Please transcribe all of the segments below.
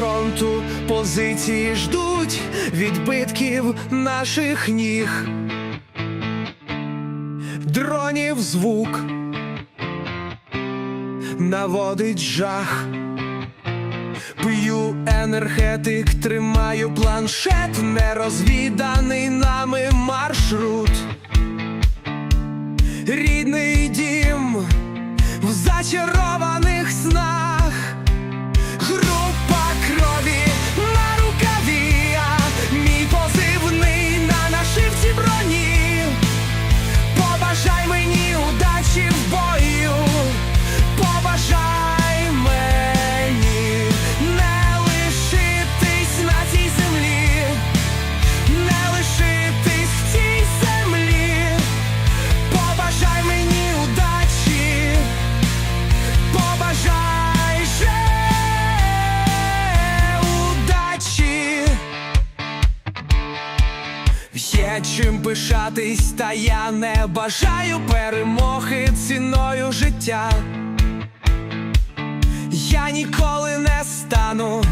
Фронту, позиції ждуть відбитків наших ніг. Дронів звук наводить жах. П'ю енергетик, тримаю планшет, нерозвіданий нами маршрут. Рідний дім в зачарованих снах. Чим пишатись, та я не бажаю перемоги ціною життя. Я ніколи не стану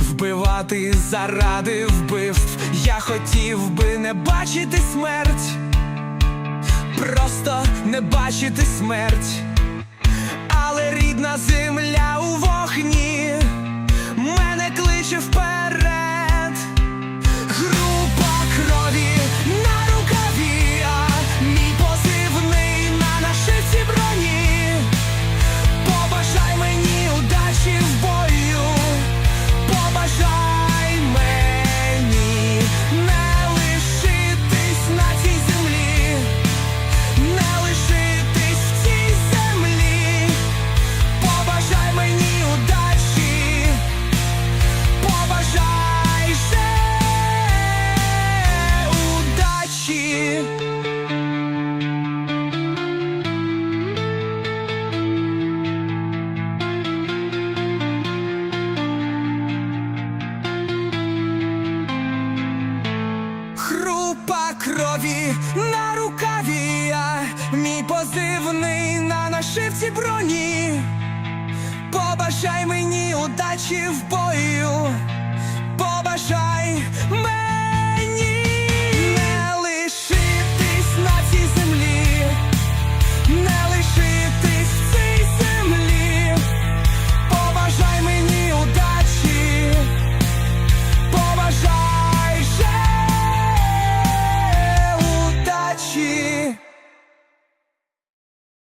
вбивати заради вбивств. Я хотів би не бачити смерть, просто не бачити смерть, але рідна земля у вогні мене кличе вперед. Група крові на рукаві, я мій позивний на нашивці броні. Побажай мені удачі в бою,